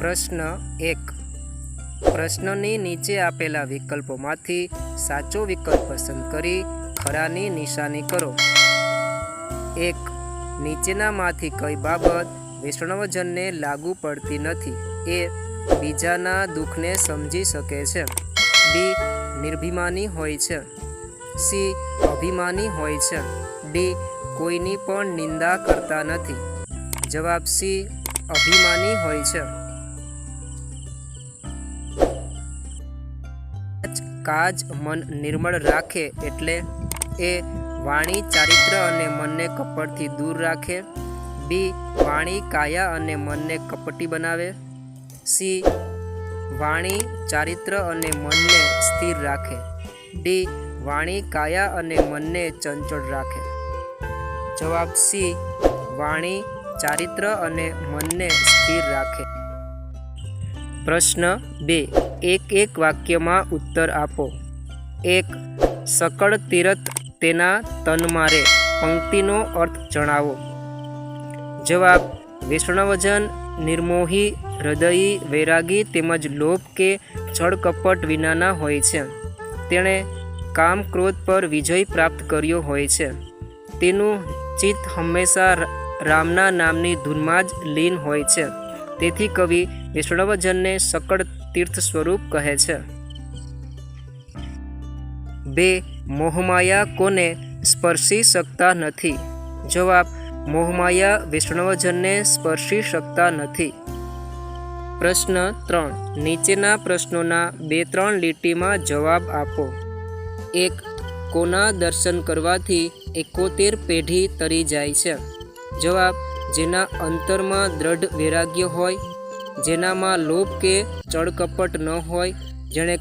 પ્રશ્ન એક. પ્રશ્નની નીચે આપેલા વિકલ્પોમાંથી સાચો વિકલ્પ પસંદ કરી ખરાની નિશાની કરો. એક. નીચેનામાંથી કઈ બાબત વૈષ્ણવજનને લાગુ પડતી નથી. એ બીજાના દુઃખને સમજી શકે છે. બી. નિર્ભિમાની હોય છે. સી. અભિમાની હોય છે. ડી. કોઈની પણ નિંદા કરતા નથી. જવાબ સી. અભિમાની હોય છે. કાજ મન નિર્મળ રાખે એટલે એ વાણી ચારિત્ર અને મનને કપટથી દૂર રાખે. બી, વાણી કાયા અને મનને કપટી બનાવે. સી, વાણી ચારિત્ર અને મનને સ્થિર રાખે. ડી, વાણી કાયા અને મનને ચંચળ રાખે. જવાબ સી, વાણી ચારિત્ર અને મનને સ્થિર રાખે. પ્રશ્ન બે. એક એક વાક્યમાં ઉત્તર આપો. એક. સકળ તીરથ તેના તન મારે પંક્તિનો અર્થ જણાવો. જવાબ. વૈષ્ણવજન, નિર્મોહી, હૃદયી, વૈરાગી તેમજ લોભ કે છળકપટ વિનાના હોય છે. તેણે કામ ક્રોધ પર વિજય પ્રાપ્ત કર્યો હોય છે. તેનું ચિત્ત હંમેશા રામના નામની ધૂનમાં જ લીન હોય છે. તેથી કવિ વૈષ્ણવજનને સકળ તીર્થ સ્વરૂપ કહે છે. બે, મોહમાયા કોને સ્પર્શી શકતા નથી? જવાબ, મોહમાયા વિષ્ણવજનને સ્પર્શી શકતા નથી. પ્રશ્ન ત્રણ, નીચેના પ્રશ્નોના બે ત્રણ લીટીમાં જવાબ આપો. એક, કોના દર્શન કરવાથી એકોતેર પેઢી તરી જાય છે. જવાબ, જેના અંતરમાં દ્રઢ વૈરાગ્ય હોય જેનામાં લોભ કે ચળકપટ ન હોય, જેણે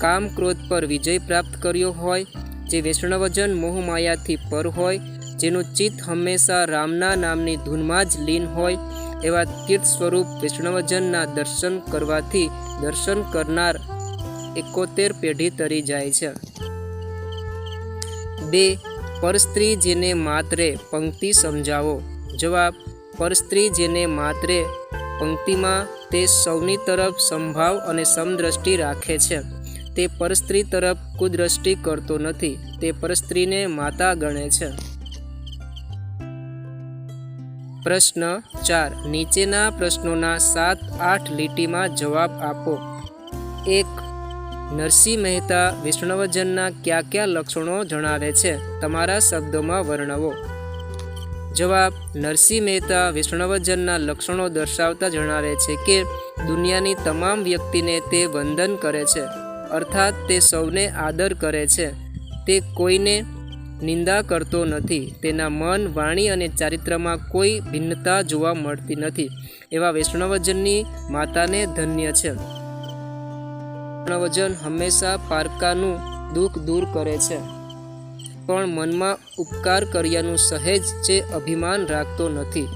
કામ ક્રોધ પર વિજય પ્રાપ્ત કર્યો હોય, જે વૈષ્ણવજન મોહમાયાથી પર હોય, જેનું ચિત્ત હંમેશા રામના નામની ધૂનમાં જ લીન હોય, એવા તીર્થ સ્વરૂપ વૈષ્ણવજનના દર્શન કરવાથી દર્શન કરનાર એકોતેર પેઢી તરી જાય છે. બે પરસ્ત્રી જેને માત્રે પંક્તિ સમજાવો. જવાબ પરસ્ત્રી જેને માત્રે પંક્તિમાં તે સૌની તરફ સંભાવ અને સમદ્રષ્ટિ રાખે છે. તે પરસ્ત્રી તરફ કુદ્રષ્ટિ કરતો નથી. તે પરસ્ત્રીને માતા ગણે છે. પ્રશ્ન ચાર. નીચેના પ્રશ્નોના સાત આઠ લીટીમાં જવાબ આપો. એક. નરસિંહ મહેતા વિષ્ણવજનના કયા કયા લક્ષણો જણાવે છે? તમારા શબ્દોમાં વર્ણવો. જવાબ, નરસિંહ મહેતા વિષ્ણવજનના લક્ષણો દર્શાવતા જણાવે છે કે, દુનિયાની તમામ વ્યક્તિને તે વંદન કરે છે, અર્થાત તે સૌને આદર કરે છે. તે કોઈને નિંદા કરતો નથી, તેના મન, વાણી અને ચારિત્રમાં કોઈ ભિન્નતા જોવા મળતી નથી, એવા વૈષ્ણવજનની માતાને ધન્ય છે. વૈષ્ણવજન હંમેશા પારકાનું દુઃખ દૂર કરે છે. પણ મનમાં ઉપકાર કર્યાનું સહેજ જે અભિમાન રાખતો નથી.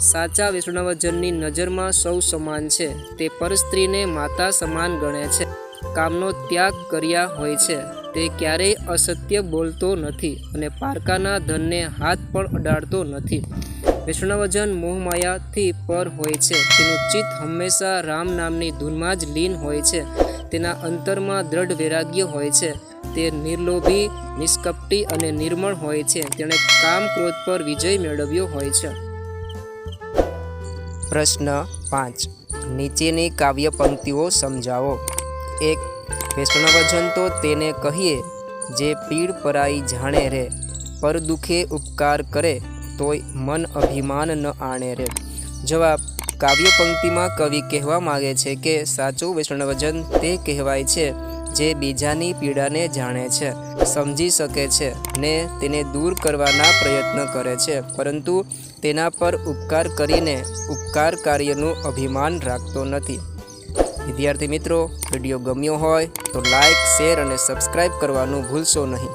સાચા વૈષ્ણવજનની નજરમાં સૌ સમાન છે. તે પરસ્ત્રીને માતા સમાન ગણે છે. કામનો ત્યાગ કર્યા હોય છે. તે ક્યારેય અસત્ય બોલતો નથી અને પારકાના ધનને હાથ પણ અડાડતો નથી. વૈષ્ણવજન મોહમાયાથી પર હોય છે. તેનું ચિત્ત હંમેશા રામ નામની ધૂનમાં જ લીન હોય છે. તેના અંતરમાં દ્રઢ વૈરાગ્ય હોય છે. તે નિર્લોભી, નિષ્કપટી અને નિર્મળ હોય છે. તેણે કામ ક્રોધ પર વિજય મેળવ્યો હોય છે. પ્રશ્ન પાંચ. નીચેની કાવ્ય પંક્તિઓ સમજાવો. એક વૈષ્ણવજન તો તેને કહીએ, જે પીડ પરાઈ જાણે રે, પર દુખે ઉપકાર કરે, તોય મન અભિમાન ન આણે રે. જવાબ, કાવ્ય પંક્તિમાં કવિ કહેવા માગે છે કે, સાચું વૈષ્ણવજન તે કહેવાય છે જે બીજાની પીડાને જાણે છે, સમજી શકે છે ને તેને દૂર કરવાના પ્રયત્ન કરે છે, પરંતુ તેના પર ઉપકાર કરીને ઉપકાર કાર્યનું અભિમાન રાખતો નથી. વિદ્યાર્થી મિત્રો, વીડિયો ગમ્યો હોય તો લાઈક, શેર અને સબસ્ક્રાઈબ કરવાનું ભૂલશો નહીં.